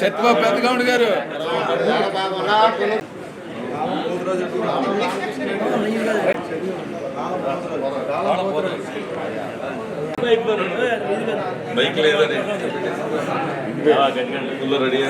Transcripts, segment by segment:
సత్యబా పెద్దగౌడ్ గారు. బైక్ లేదని. Full ready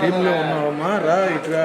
టీంలో ఉన్నావమ్మా రా ఇట్లా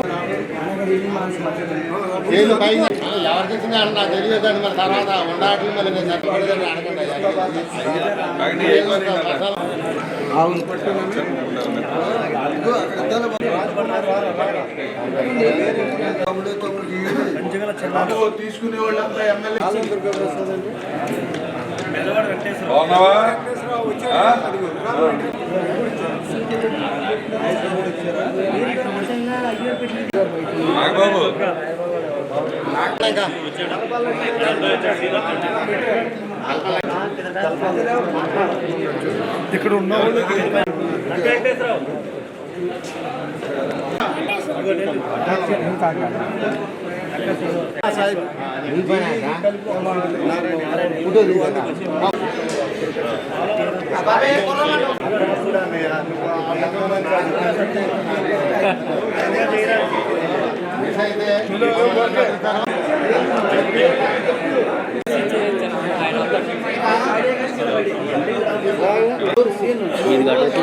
ఏళ్ళు పైన ఎవరికి ఇచ్చింది అంటే నాకు మరి తర్వాత మళ్ళీ నేను అడగండి? తీసుకునే వాళ్ళంతా ఎమ్మెల్యే? నాగబాబు ఇక్కడ ఉన్న వాళ్ళు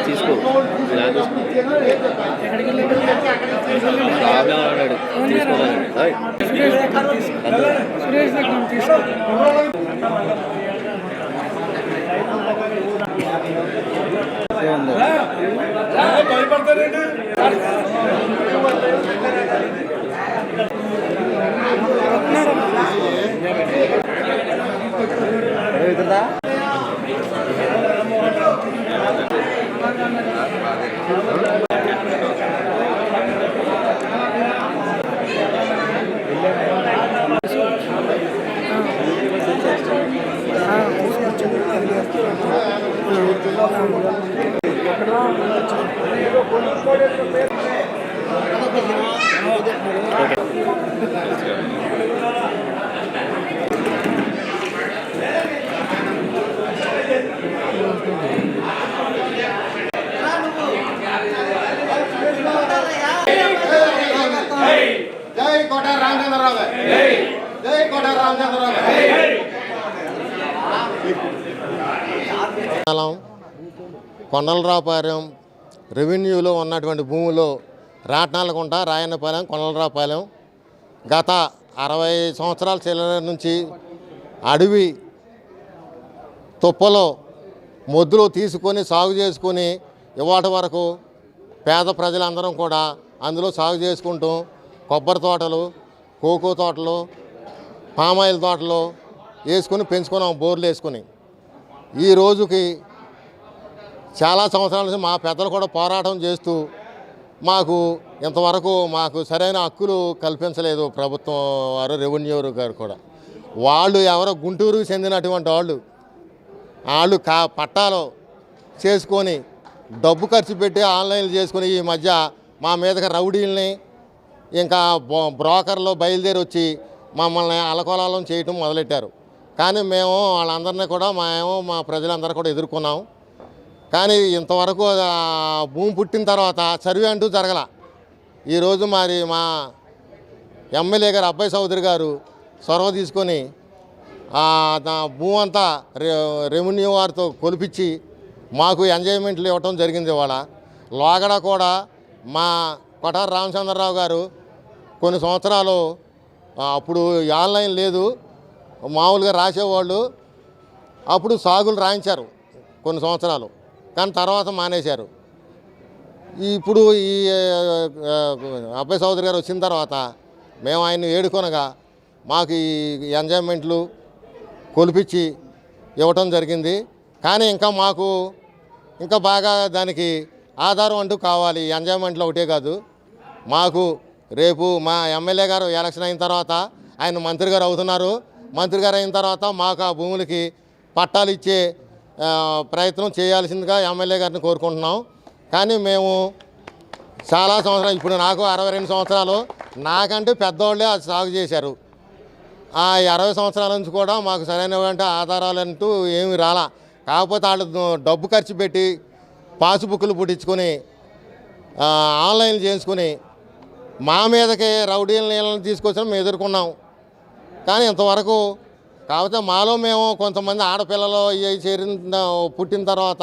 తీసుకో ఇలా తీసుకో తీసుకోవాలి ఓయ్. అంతే. భయపడతారండి జై కోట రామచంద్రరావు గారు జై కోట రామచంద్రరావు కొండల కొండలరావుపాలెం రెవెన్యూలో ఉన్నటువంటి భూములు రాట్నాలకుంట రాయన్నపాలెం కొండలరాపాలెం గత అరవై సంవత్సరాల శిల నుంచి అడవి తుప్పలో మొద్దులు తీసుకొని సాగు చేసుకొని ఇవాటి వరకు పేద ప్రజలందరం కూడా అందులో సాగు చేసుకుంటూ కొబ్బరి తోటలు కోకో తోటలు పామాయిల్ తోటలు వేసుకొని పెంచుకున్నాం బోర్లు వేసుకొని. ఈ రోజుకి చాలా సంవత్సరాల నుంచి మా పెద్దలు కూడా పోరాటం చేస్తూ మాకు ఇంతవరకు మాకు సరైన హక్కులు కల్పించలేదు ప్రభుత్వం వారు రెవెన్యూ గారు కూడా. వాళ్ళు ఎవరో గుంటూరుకు చెందినటువంటి వాళ్ళు. వాళ్ళు కా పట్టాలు చేసుకొని డబ్బు ఖర్చు పెట్టి ఆన్లైన్లు చేసుకొని ఈ మధ్య మా మీదకి రౌడీల్ని ఇంకా బో- బ్రోకర్లు బయలుదేరి వచ్చి మమ్మల్ని అలకోలాలం చేయటం మొదలెట్టారు. కానీ మేము వాళ్ళందరినీ కూడా మేము మా ప్రజలందరూ కూడా ఎదుర్కొన్నాం. కానీ ఇంతవరకు భూమి పుట్టిన తర్వాత సర్వే అంటూ జరగల. ఈరోజు మరి మా ఎమ్మెల్యే గారు అబ్బాయి చౌదరి గారు చొరవ తీసుకొని భూమి అంతా రెవెన్యూ వారితో కొలిపించి మాకు ఎంజాయ్మెంట్లు ఇవ్వటం జరిగింది ఇవాళ. లోగడ కూడా మా కొటార రామచంద్రరావు గారు కొన్ని సంవత్సరాలు అప్పుడు ఆన్లైన్ లేదు మామూలుగా రాసేవాళ్ళు. అప్పుడు సాగులు రాయించారు కొన్ని సంవత్సరాలు. కానీ తర్వాత మానేశారు. ఇప్పుడు ఈ అబ్బాయి చౌదరి గారు వచ్చిన తర్వాత మేము ఆయన్ని ఏడుకొనగా మాకు ఈ ఎంజాయ్మెంట్లు కొలిపించి ఇవ్వటం జరిగింది. కానీ ఇంకా మాకు ఇంకా బాగా దానికి ఆధారం అంటూ కావాలి. ఎంజాయ్మెంట్లు ఒకటే కాదు. మాకు రేపు మా ఎమ్మెల్యే గారు ఎలక్షన్ అయిన తర్వాత ఆయన మంత్రి గారు అవుతున్నారు. మంత్రి గారు అయిన తర్వాత మాకు ఆ భూములకి పట్టాలు ఇచ్చే ప్రయత్నం చేయాల్సిందిగా ఎమ్మెల్యే గారిని కోరుకుంటున్నాం. కానీ మేము చాలా సంవత్సరాలు ఇప్పుడు నాకు అరవై రెండు సంవత్సరాలు నాకంటే పెద్దవాళ్ళే అది సాగు చేశారు. ఆ అరవై సంవత్సరాల నుంచి కూడా మాకు సరైనటువంటి ఆధారాలు అంటూ ఏమి రాలా. కాకపోతే వాళ్ళు డబ్బు ఖర్చు పెట్టి పాసుబుక్లు పుట్టించుకొని ఆన్లైన్లు ఆన్లైన్ చేసుకుని మా మీదకి రౌడీల నీళ్ళని తీసుకొచ్చిన మేము ఎదుర్కొన్నాం. కానీ ఇంతవరకు కాకపోతే మాలో మేము కొంతమంది ఆడపిల్లలు ఇవి చేరిన పుట్టిన తర్వాత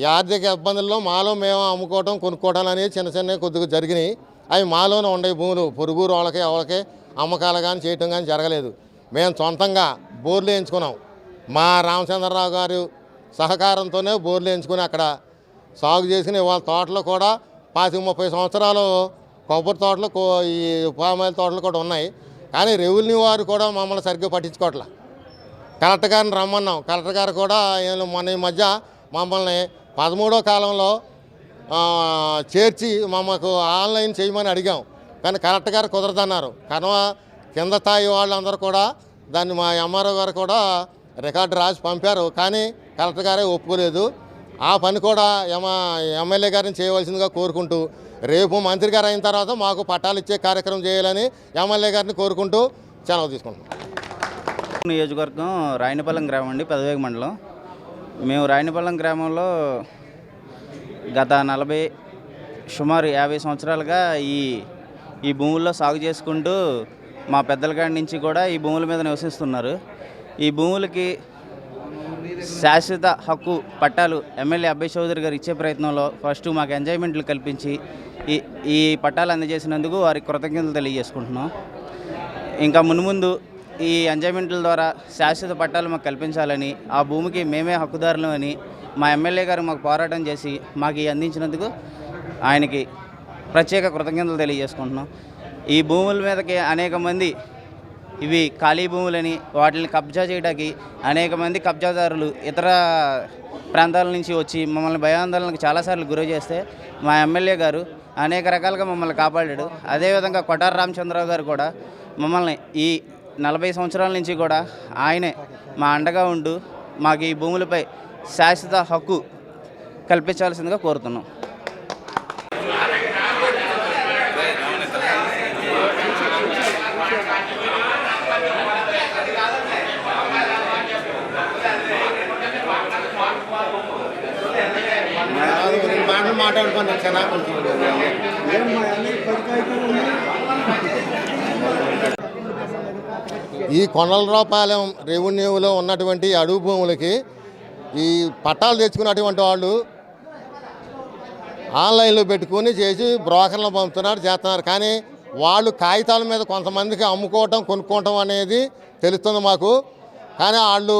ఈ ఆర్థిక ఇబ్బందుల్లో మాలో మేము అమ్ముకోవడం కొనుక్కోవడం అనేది చిన్న చిన్న కొద్దిగా జరిగినాయి. అవి మాలోనే ఉండే భూములు. పొరుగురు వాళ్ళకి ఎవరికి అమ్మకాలు కానీ చేయటం కానీ జరగలేదు. మేము సొంతంగా బోర్లు వేయించుకున్నాం. మా రామచంద్రరావు గారు సహకారంతోనే బోర్లు వేయించుకుని అక్కడ సాగు చేసుకుని వాళ్ళ తోటలో కూడా పాతిక ముప్పై సంవత్సరాలు కొబ్బరి తోటలు ఈ పామాయిల తోటలు కూడా ఉన్నాయి. కానీ రెవెన్యూ వారు కూడా మమ్మల్ని సరిగ్గా పట్టించుకోవట్లే. కలెక్టర్ గారిని రమ్మన్నాం. కలెక్టర్ గారు కూడా మన ఈ మధ్య మమ్మల్ని పదమూడో కాలంలో చేర్చి మమ్మకు ఆన్లైన్ చేయమని అడిగాం. కానీ కలెక్టర్ గారు కుదరదన్నారు. కనుమ కింద స్థాయి వాళ్ళందరూ కూడా దాన్ని మా ఎంఆర్ఓ గారు కూడా రికార్డు రాసి పంపారు. కానీ కలెక్టర్ గారే ఒప్పుకోలేదు. ఆ పని కూడా ఎమ ఎమ్మెల్యే గారిని చేయవలసిందిగా కోరుకుంటూ రేపు మంత్రి గారు అయిన తర్వాత మాకు పట్టాలు ఇచ్చే కార్యక్రమం చేయాలని ఎమ్మెల్యే గారిని కోరుకుంటూ సెలవు తీసుకుంటున్నాం. నియోజకవర్గం రాయనపాలెం గ్రామం అండి పెదవేగ మండలం. మేము రాయనపాలెం గ్రామంలో గత నలభై సుమారు యాభై సంవత్సరాలుగా ఈ ఈ భూముల్లో సాగు చేసుకుంటూ మా పెద్దల కాడి నుంచి కూడా ఈ భూముల మీద నివసిస్తున్నారు. ఈ భూములకి శాశ్వత హక్కు పట్టాలు ఎమ్మెల్యే అబ్బాయి చౌదరి గారు ఇచ్చే ప్రయత్నంలో ఫస్ట్ మాకు ఎంజాయ్మెంట్లు కల్పించి ఈ ఈ పట్టాలు అందజేసినందుకు వారికి కృతజ్ఞతలు తెలియజేసుకుంటున్నాం. ఇంకా మున్ముందు ఈ ఎంజాయ్మెంట్ల ద్వారా శాశ్వత పట్టాలు మాకు కల్పించాలని ఆ భూమికి మేమే హక్కుదారులు అని మా ఎమ్మెల్యే గారు మాకు పోరాటం చేసి మాకు ఈ అందించినందుకు ఆయనకి ప్రత్యేక కృతజ్ఞతలు తెలియజేసుకుంటున్నాం. ఈ భూముల మీదకి అనేక మంది ఇవి ఖాళీ భూములని వాటిని కబ్జా చేయడానికి అనేక మంది కబ్జాదారులు ఇతర ప్రాంతాల నుంచి వచ్చి మమ్మల్ని భయాందోళనకు చాలాసార్లు గురి చేస్తే మా ఎమ్మెల్యే గారు అనేక రకాలుగా మమ్మల్ని కాపాడాడు. అదేవిధంగా కొటార రామచంద్రరావు గారు కూడా మమ్మల్ని ఈ నలభై సంవత్సరాల నుంచి కూడా ఆయనే మా అండగా ఉంటూ మాకు ఈ భూములపై శాశ్వత హక్కు కల్పించాల్సిందిగా కోరుతున్నాం. మాటలు ఈ కొండలరావుపాలెం రెవెన్యూలో ఉన్నటువంటి అడుగు భూములకి ఈ పట్టాలు తెచ్చుకున్నటువంటి వాళ్ళు ఆన్లైన్లో పెట్టుకుని చేసి బ్రోకర్లు పంపుతున్నారు చేస్తున్నారు. కానీ వాళ్ళు కాగితాల మీద కొంతమందికి అమ్ముకోవటం కొనుక్కోవటం అనేది తెలుస్తుంది మాకు. కానీ వాళ్ళు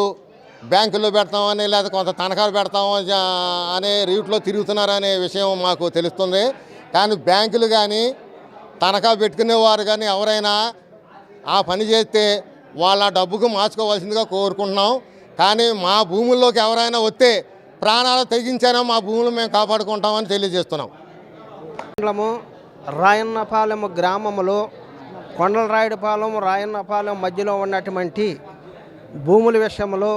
బ్యాంకుల్లో పెడతామని లేదా కొంత తనఖాలు పెడతామని అనే రూట్లో తిరుగుతున్నారు అనే విషయం మాకు తెలుస్తుంది. కానీ బ్యాంకులు కానీ తనఖా పెట్టుకునేవారు కానీ ఎవరైనా ఆ పని చేస్తే వాళ్ళ డబ్బుకు మార్చుకోవాల్సిందిగా కోరుకుంటున్నాం. కానీ మా భూముల్లోకి ఎవరైనా వస్తే ప్రాణాలు తెగించైనా మా భూములు మేము కాపాడుకుంటామని తెలియజేస్తున్నాం. మండలము రాయన్నపాలెం గ్రామంలో కొండలరాయుడుపాలెం రాయన్నపాలెం మధ్యలో ఉన్నటువంటి భూముల విషయంలో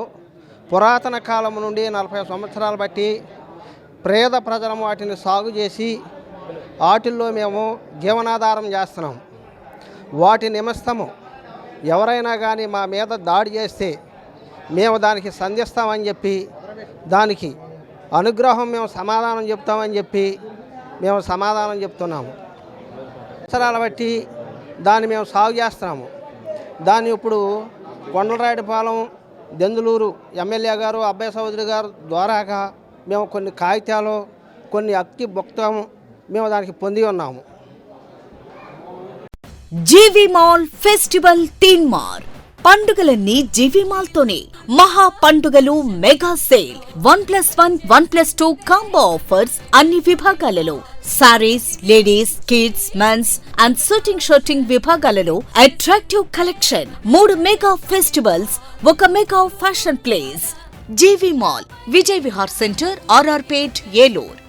పురాతన కాలం నుండి నలభై సంవత్సరాలు బట్టి పేద ప్రజలము వాటిని సాగు చేసి వాటిల్లో మేము జీవనాధారం చేస్తున్నాం. వాటి నిమిత్తము ఎవరైనా కానీ మా మీద దాడి చేస్తే మేము దానికి సంధిస్తామని చెప్పి దానికి అనుగ్రహం మేము సమాధానం చెప్తామని చెప్పి మేము సమాధానం చెప్తున్నాము. అవసరాల బట్టి దాన్ని మేము సాగు చేస్తున్నాము. దాన్ని ఇప్పుడు కొండలరాయుడుపాలెం దెందులూరు ఎమ్మెల్యే గారు అబ్బాయి చౌదరి గారు ద్వారాగా మేము కొన్ని కాగితాలు కొన్ని అక్కి భుక్తం మేము దానికి పొంది ఉన్నాము. జీవి మాల్ ఫెస్టివల్ తీన్ మార్. పండుగలన్నీ జీవి మాల్ తోనే మహా పండుగలు mega sale. One plus one one plus two combo offers అన్ని విభాగాలలో. Sarees ladies kids men's and suiting suiting విభాగాలలో అట్రాక్టివ్ కలెక్షన్ మూడు మెగా ఫెస్టివల్స్ ఒక mega fashion place. GV mall Vijay Vihar centre RR Pet Eluru.